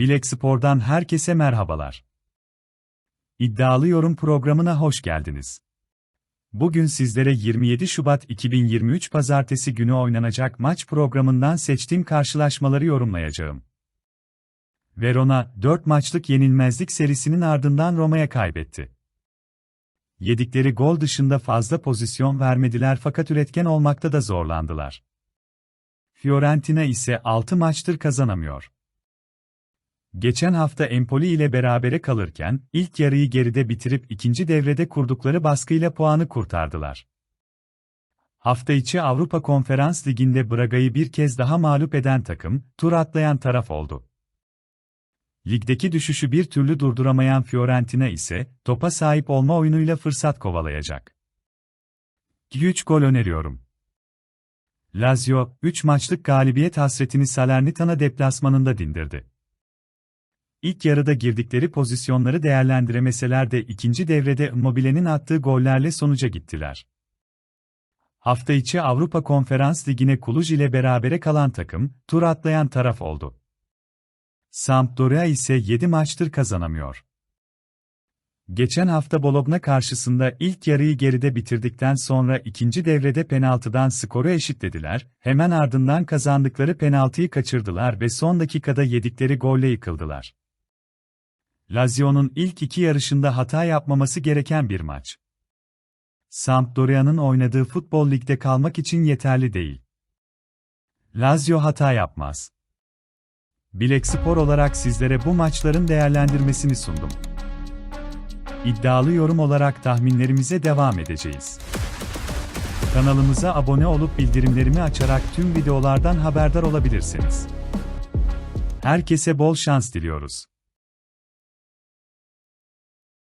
Bilek Spor'dan herkese merhabalar. İddialı Yorum programına hoş geldiniz. Bugün sizlere 27 Şubat 2023 Pazartesi günü oynanacak maç programından seçtiğim karşılaşmaları yorumlayacağım. Verona, 4 maçlık yenilmezlik serisinin ardından Roma'ya kaybetti. Yedikleri gol dışında fazla pozisyon vermediler fakat üretken olmakta da zorlandılar. Fiorentina ise 6 maçtır kazanamıyor. Geçen hafta Empoli ile berabere kalırken, ilk yarıyı geride bitirip ikinci devrede kurdukları baskıyla puanı kurtardılar. Hafta içi Avrupa Konferans Ligi'nde Braga'yı bir kez daha mağlup eden takım, tur atlayan taraf oldu. Ligdeki düşüşü bir türlü durduramayan Fiorentina ise, topa sahip olma oyunuyla fırsat kovalayacak. 3 gol öneriyorum. Lazio, 3 maçlık galibiyet hasretini Salernitana deplasmanında dindirdi. İlk yarıda girdikleri pozisyonları değerlendiremeseler de ikinci devrede Immobile'nin attığı gollerle sonuca gittiler. Hafta içi Avrupa Konferans Ligi'ne Kuluj ile berabere kalan takım, tur atlayan taraf oldu. Sampdoria ise 7 maçtır kazanamıyor. Geçen hafta Bologna karşısında ilk yarıyı geride bitirdikten sonra ikinci devrede penaltıdan skoru eşitlediler, hemen ardından kazandıkları penaltıyı kaçırdılar ve son dakikada yedikleri golle yıkıldılar. Lazio'nun ilk iki yarışında hata yapmaması gereken bir maç. Sampdoria'nın oynadığı futbol ligde kalmak için yeterli değil. Lazio hata yapmaz. Bilek Spor olarak sizlere bu maçların değerlendirmesini sundum. İddialı yorum olarak tahminlerimize devam edeceğiz. Kanalımıza abone olup bildirimlerimi açarak tüm videolardan haberdar olabilirsiniz. Herkese bol şans diliyoruz.